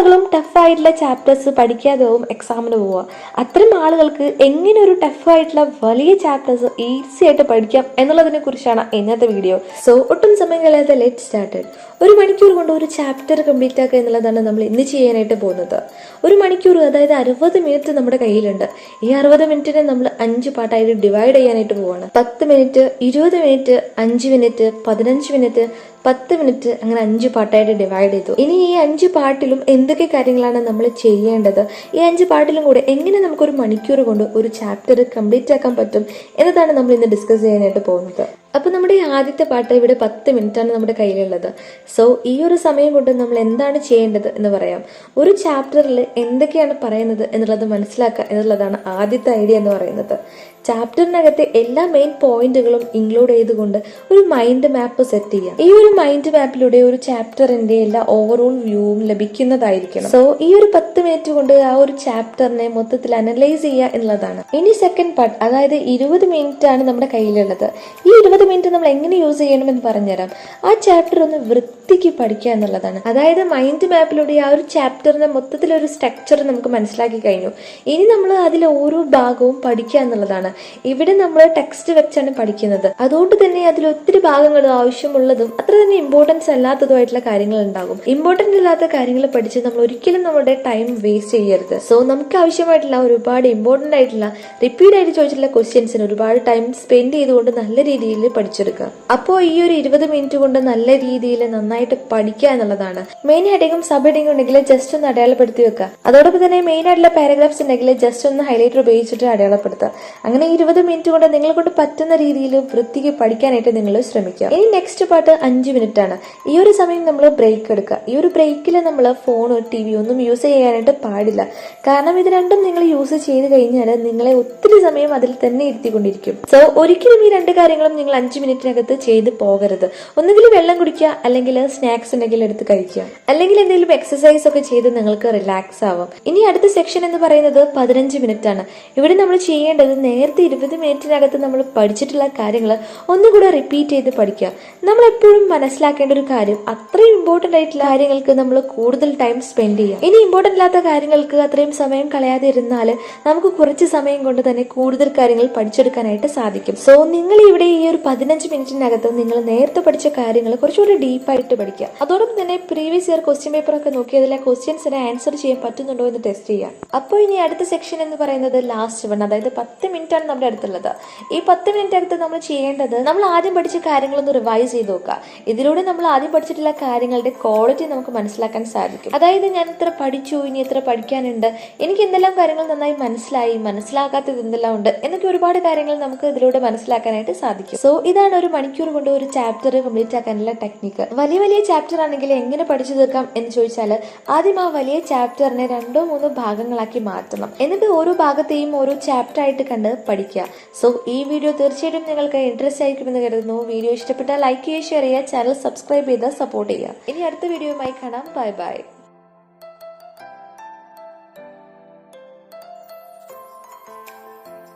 ആളുകളും ടഫായിട്ടുള്ള ചാപ്റ്റേഴ്സ് പഠിക്കാതെവും എക്സാമിന് പോവുക. അത്തരം ആളുകൾക്ക് എങ്ങനെ ഒരു ടഫായിട്ടുള്ള വലിയ ചാപ്റ്റേഴ്സ് ഈസി ആയിട്ട് പഠിക്കാം എന്നുള്ളതിനെ കുറിച്ചാണ് ഇന്നത്തെ വീഡിയോ സോ ഒട്ടും സമയം കളയാതെ ലെറ്റ് സ്റ്റാർട്ടഡ് ഒരു മണിക്കൂർ കൊണ്ട് ഒരു ചാപ്റ്റർ കംപ്ലീറ്റ് ആക്കുക എന്നുള്ളതാണ് നമ്മൾ ഇന്ന് ചെയ്യാനായിട്ട് പോകുന്നത്. ഒരു മണിക്കൂർ അതായത് അറുപത് മിനിറ്റ് നമ്മുടെ കയ്യിലുണ്ട്. ഈ അറുപത് മിനിറ്റിനെ നമ്മൾ അഞ്ച് പാട്ടായിട്ട് ഡിവൈഡ് ചെയ്യാനായിട്ട് പോവാണ്. പത്ത് മിനിറ്റ് ഇരുപത് മിനിറ്റ് അഞ്ച് മിനിറ്റ് പതിനഞ്ച് മിനിറ്റ് പത്ത് മിനിറ്റ് അങ്ങനെ അഞ്ച് പാട്ടായിട്ട് ഡിവൈഡ് ചെയ്തു. ഇനി ഈ അഞ്ച് പാട്ടിലും എന്തൊക്കെ കാര്യങ്ങളാണ് നമ്മൾ ചെയ്യേണ്ടത്? ഈ അഞ്ച് പാട്ടിലും കൂടെ എങ്ങനെ നമുക്കൊരു മണിക്കൂർ കൊണ്ട് ഒരു ചാപ്റ്റർ കംപ്ലീറ്റ് ആക്കാൻ പറ്റും എന്നതാണ് നമ്മൾ ഇന്ന് ഡിസ്കസ് ചെയ്യാനായിട്ട് പോകുന്നത്. അപ്പൊ നമ്മുടെ ആദ്യത്തെ പാട്ട് ഇവിടെ പത്ത് മിനിറ്റ് ആണ് നമ്മുടെ കയ്യിലുള്ളത്. സോ ഈ ഒരു സമയം കൊണ്ട് നമ്മൾ എന്താണ് ചെയ്യേണ്ടത് എന്ന് പറയാം. ഒരു ചാപ്റ്ററിൽ എന്തൊക്കെയാണ് പറയുന്നത് എന്നുള്ളത് മനസ്സിലാക്കുക എന്നുള്ളതാണ് ആദ്യത്തെ ഐഡിയ എന്ന് പറയുന്നത്. ചാപ്റ്ററിനകത്തെ എല്ലാ മെയിൻ പോയിന്റുകളും ഇൻക്ലൂഡ് ചെയ്തുകൊണ്ട് ഒരു മൈൻഡ് മാപ്പ് സെറ്റ് ചെയ്യാം. ഈ ഒരു മൈൻഡ് മാപ്പിലൂടെ ഒരു ചാപ്റ്ററിന്റെ എല്ലാ ഓവറോൾ വ്യൂവും ലഭിക്കുന്നതായിരിക്കണം. സോ ഈ ഒരു പത്ത് മിനിറ്റ് കൊണ്ട് ആ ഒരു ചാപ്റ്ററിനെ മൊത്തത്തിൽ അനലൈസ് ചെയ്യുക എന്നുള്ളതാണ്. ഇനി സെക്കൻഡ് പാർട്ട് അതായത് ഇരുപത് മിനിറ്റ് ആണ് നമ്മുടെ കയ്യിലുള്ളത്. ഈ ഇരുപത് മിനിറ്റ് നമ്മൾ എങ്ങനെ യൂസ് ചെയ്യണമെന്ന് പറഞ്ഞുതരാം. ആ ചാപ്റ്റർ ഒന്ന് വൃത്തിക്ക് പഠിക്കുക എന്നുള്ളതാണ്. അതായത് മൈൻഡ് മാപ്പിലൂടെ ആ ഒരു ചാപ്റ്ററിന്റെ മൊത്തത്തിലൊരു സ്ട്രക്ചർ നമുക്ക് മനസ്സിലാക്കി കഴിഞ്ഞു. ഇനി നമ്മൾ അതിലെ ഓരോ ഭാഗവും പഠിക്കുക എന്നുള്ളതാണ്. ഇവിടെ നമ്മൾ ടെക്സ്റ്റ് വെച്ചാണ് പഠിക്കുന്നത്. അതുകൊണ്ട് തന്നെ അതിൽ ഒത്തിരി ഭാഗങ്ങൾ ആവശ്യമുള്ളതും അത്ര തന്നെ ഇമ്പോർട്ടൻസ് അല്ലാത്തതുമായിട്ടുള്ള കാര്യങ്ങൾ ഉണ്ടാകും. ഇമ്പോർട്ടന്റ് ഇല്ലാത്ത കാര്യങ്ങൾ പഠിച്ച് നമ്മൾ ഒരിക്കലും നമ്മുടെ ടൈം വേസ്റ്റ് ചെയ്യരുത്. സോ നമുക്ക് ആവശ്യമായിട്ടുള്ള ഒരുപാട് ഇമ്പോർട്ടന്റ് ആയിട്ടുള്ള റിപ്പീറ്റ് ആയിട്ട് ചോദിച്ചിട്ടുള്ള ക്വസ്റ്റ്യൻസിന് ഒരുപാട് ടൈം സ്പെൻഡ് ചെയ്തുകൊണ്ട് നല്ല രീതിയിൽ പഠിച്ചെടുക്കുക. അപ്പോൾ ഈ ഒരു ഇരുപത് മിനിറ്റ് കൊണ്ട് നല്ല രീതിയിൽ നന്നായിട്ട് പഠിക്കുക എന്നുള്ളതാണ്. മെയിൻ ഹെഡിങ്ങും സബ് ഹെഡിങ്ങും ഉണ്ടെങ്കിൽ ജസ്റ്റ് ഒന്ന് അടയാളപ്പെടുത്തി വെക്കുക. അതോടൊപ്പം തന്നെ മെയിൻ ആയിട്ടുള്ള പാരഗ്രാഫ്സ് ഉണ്ടെങ്കിൽ ജസ്റ്റ് ഒന്ന് ഹൈലൈറ്റർ ഉപയോഗിച്ചിട്ട് അടയാളപ്പെടുത്തുക. അങ്ങനെ ഇരുപത് മിനിറ്റ് കൊണ്ട് നിങ്ങളെ കൊണ്ട് പറ്റുന്ന രീതിയിൽ വൃത്തിക്ക് പഠിക്കാനായിട്ട് നിങ്ങൾ ശ്രമിക്കുക. ഇനി നെക്സ്റ്റ് പാട്ട് അഞ്ച് മിനിറ്റ് ആണ്. ഈ ഒരു സമയം നമ്മൾ ബ്രേക്ക് എടുക്കുക. ഈ ഒരു ബ്രേക്കിൽ നമ്മൾ ഫോൺ ടി വി ഒന്നും യൂസ് ചെയ്യാനായിട്ട് പാടില്ല. കാരണം ഇത് രണ്ടും നിങ്ങൾ യൂസ് ചെയ്ത് കഴിഞ്ഞാൽ നിങ്ങളെ ഒത്തിരി സമയം അതിൽ തന്നെ ഇരുത്തിക്കൊണ്ടിരിക്കും. സോ ഒരിക്കലും ഈ രണ്ട് കാര്യങ്ങളും നിങ്ങൾ അഞ്ച് മിനിറ്റിനകത്ത് ചെയ്ത് പോകരുത്. ഒന്നുകിൽ വെള്ളം കുടിക്കുക അല്ലെങ്കിൽ സ്നാക്സ് ഉണ്ടെങ്കിൽ എടുത്ത് കഴിക്കുക. അല്ലെങ്കിൽ എന്തെങ്കിലും എക്സസൈസ് ഒക്കെ ചെയ്ത് നിങ്ങൾക്ക് റിലാക്സ് ആവാം. ഇനി അടുത്ത സെക്ഷൻ എന്ന് പറയുന്നത് പതിനഞ്ച് മിനിറ്റ് ആണ് ഇവിടെ നമ്മൾ ചെയ്യേണ്ടത് നേരത്തെ ഇരുപത് മിനിറ്റിനകത്ത് നമ്മൾ പഠിച്ചിട്ടുള്ള കാര്യങ്ങൾ ഒന്നുകൂടെ റിപ്പീറ്റ് ചെയ്ത് പഠിക്കുക. നമ്മൾ എപ്പോഴും മനസ്സിലാക്കേണ്ട ഒരു കാര്യം അത്രയും ഇമ്പോർട്ടന്റ് ആയിട്ടുള്ള കാര്യങ്ങൾക്ക് നമ്മൾ കൂടുതൽ ടൈം സ്പെൻഡ് ചെയ്യുക. ഇനി ഇമ്പോർട്ടന്റ് അല്ലാത്ത കാര്യങ്ങൾക്ക് അത്രയും സമയം കളയാതെ ഇരുന്നാൽ നമുക്ക് കുറച്ച് സമയം കൊണ്ട് തന്നെ കൂടുതൽ കാര്യങ്ങൾ പഠിച്ചെടുക്കാനായിട്ട് സാധിക്കും. സോ നിങ്ങൾ ഇവിടെ ഈ ഒരു പതിനഞ്ച് മിനിറ്റിനകത്ത് നിങ്ങൾ നേരത്തെ പഠിച്ച കാര്യങ്ങൾ കുറച്ചുകൂടി ഡീപ്പായിട്ട് പഠിക്കുക. അതോടൊപ്പം തന്നെ പ്രീവിയസ് ഇയർ ക്വസ്റ്റ്യൻ പേപ്പർ ഒക്കെ നോക്കി അതിലെ ക്വസ്റ്റ്യൻസിനെ ആൻസർ ചെയ്യാൻ പറ്റുന്നുണ്ടോ എന്ന് ടെസ്റ്റ് ചെയ്യുക. അപ്പോൾ ഇനി അടുത്ത സെക്ഷൻ എന്ന് പറയുന്നത് ലാസ്റ്റ് വൺ അതായത് പത്ത് മിനിറ്റ് ആണ് നമ്മുടെ അടുത്തുള്ളത്. ഈ പത്ത് മിനിറ്റ് അകത്ത് നമ്മൾ ചെയ്യേണ്ടത് നമ്മൾ ആദ്യം പഠിച്ച കാര്യങ്ങളൊന്ന് റിവൈസ് ചെയ്ത് നോക്കുക. ഇതിലൂടെ നമ്മൾ ആദ്യം പഠിച്ചിട്ടുള്ള കാര്യങ്ങളുടെ ക്വാളിറ്റി നമുക്ക് മനസ്സിലാക്കാൻ സാധിക്കും. അതായത് ഞാൻ ഇത്ര പഠിച്ചു ഇനി എത്ര പഠിക്കാനുണ്ട് എനിക്ക് എന്തെല്ലാം കാര്യങ്ങൾ നന്നായി മനസ്സിലായി മനസ്സിലാക്കാത്തത് എന്തെല്ലാം ഉണ്ട് എന്നൊക്കെ ഒരുപാട് കാര്യങ്ങൾ നമുക്ക് ഇതിലൂടെ മനസ്സിലാക്കാനായിട്ട് സാധിക്കും. സോ ഇതാണ് ഒരു മണിക്കൂർ കൊണ്ട് ഒരു ചാപ്റ്റർ കംപ്ലീറ്റ് ആക്കാനുള്ള ടെക്നിക്ക് വലിയ വലിയ ചാപ്റ്റർ ആണെങ്കിൽ എങ്ങനെ പഠിച്ചു തീർക്കാം എന്ന് ചോദിച്ചാൽ ആദ്യം ആ വലിയ ചാപ്റ്ററിനെ രണ്ടോ മൂന്നോ ഭാഗങ്ങളാക്കി മാറ്റണം. എന്നിട്ട് ഓരോ ഭാഗത്തെയും ഓരോ ചാപ്റ്റർ ആയിട്ട് കണ്ട് പഠിക്കുക. സോ ഈ വീഡിയോ തീർച്ചയായിട്ടും നിങ്ങൾക്ക് ഇൻട്രസ്റ്റ് ആയിരിക്കുമെന്ന് കരുതുന്നു. വീഡിയോ ഇഷ്ടപ്പെട്ടാൽ ലൈക്ക് ചെയ്യുക ഷെയർ ചെയ്യുക ചാനൽ സബ്സ്ക്രൈബ് ചെയ്ത് സപ്പോർട്ട് ചെയ്യുക. ഇനി അടുത്ത വീഡിയോയുമായി കാണാം. Bye bye